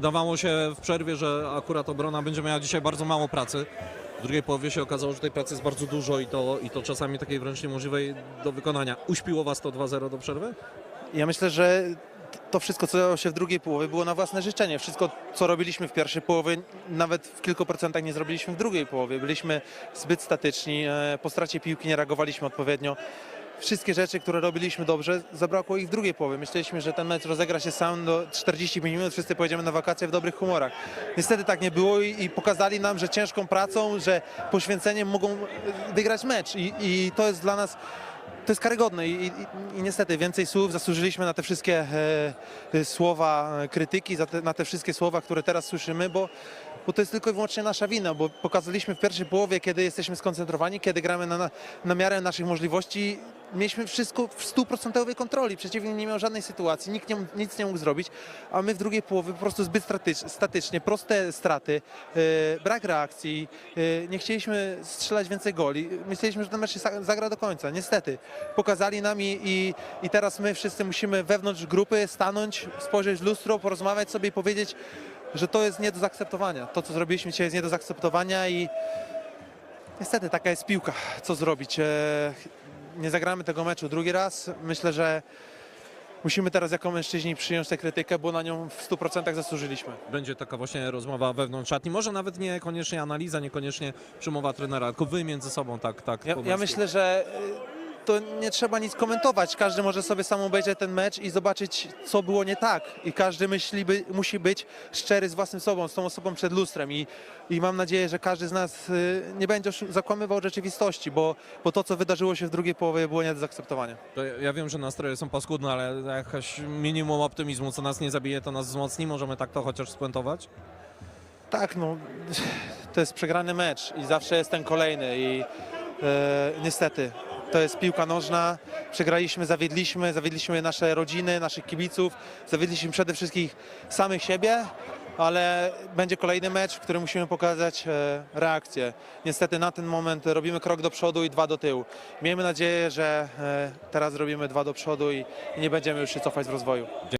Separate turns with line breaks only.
Wydawało się w przerwie, że akurat obrona będzie miała dzisiaj bardzo mało pracy. W drugiej połowie się okazało, że tej pracy jest bardzo dużo i to, i to czasami takiej wręcz niemożliwej do wykonania. Uśpiło Was to 2-0 do przerwy?
Ja myślę, że to wszystko, co działo się w drugiej połowie, było na własne życzenie. Wszystko, co robiliśmy w pierwszej połowie, nawet w kilku procentach nie zrobiliśmy w drugiej połowie. Byliśmy zbyt statyczni, e, po stracie piłki nie reagowaliśmy odpowiednio. Wszystkie rzeczy, które robiliśmy dobrze, zabrakło ich w drugiej połowie. Myśleliśmy, że ten mecz rozegra się sam do 45 minut, wszyscy pojedziemy na wakacje w dobrych humorach. Niestety tak nie było i, i pokazali nam, że ciężką pracą, że poświęceniem mogą e, wygrać mecz. I, i to jest dla nas to jest karygodne i, i, i niestety więcej słów zasłużyliśmy na te wszystkie e, słowa e, krytyki, te, na te wszystkie słowa, które teraz słyszymy, bo, bo to jest tylko i wyłącznie nasza wina, bo pokazaliśmy w pierwszej połowie, kiedy jesteśmy skoncentrowani, kiedy gramy na, na miarę naszych możliwości, mieliśmy wszystko w stuprocentowej kontroli, przeciwnik nie miał żadnej sytuacji, nikt nie, nic nie mógł zrobić, a my w drugiej połowie po prostu zbyt statycz, statycznie, proste straty, e, brak reakcji, e, nie chcieliśmy strzelać więcej goli, myśleliśmy, że ten mecz się za- zagra do końca, niestety. Pokazali nam i, i, i teraz my wszyscy musimy wewnątrz grupy stanąć, spojrzeć w lustro, porozmawiać sobie i powiedzieć, że to jest nie do zaakceptowania. To, co zrobiliśmy dzisiaj jest nie do zaakceptowania i niestety taka jest piłka. Co zrobić? E, Nie zagramy tego meczu drugi raz. Myślę, że musimy teraz jako mężczyźni przyjąć tę krytykę, bo na nią w 100% zasłużyliśmy.
Będzie taka właśnie rozmowa wewnątrz szatni. Może nawet niekoniecznie analiza, niekoniecznie przemowa trenera, tylko Wy między sobą tak, tak.
Ja, ja myślę, że y, to nie trzeba nic komentować. Każdy może sobie sam obejrzeć ten mecz i zobaczyć, co było nie tak. I każdy myśli, by, musi być szczery z własnym sobą, z tą osobą przed lustrem. I, i mam nadzieję, że każdy z nas y, nie będzie oszu- zakłamywał rzeczywistości, bo, bo to, co wydarzyło się w drugiej połowie, było nie do zaakceptowania.
To ja- Ja wiem, że nastroje są paskudne, ale jakaś minimum optymizmu, co nas nie zabije, to nas wzmocni. Możemy tak to chociaż spuentować?
Tak, no, to jest przegrany mecz i zawsze jest ten kolejny i e, niestety to jest piłka nożna. Przegraliśmy, zawiedliśmy, zawiedliśmy nasze rodziny, naszych kibiców, zawiedliśmy przede wszystkim samych siebie, ale będzie kolejny mecz, w którym musimy pokazać e, reakcję. Niestety na ten moment robimy krok do przodu i dwa do tyłu. Miejmy nadzieję, że e, teraz robimy dwa do przodu i, nie będziemy już się cofać w rozwoju.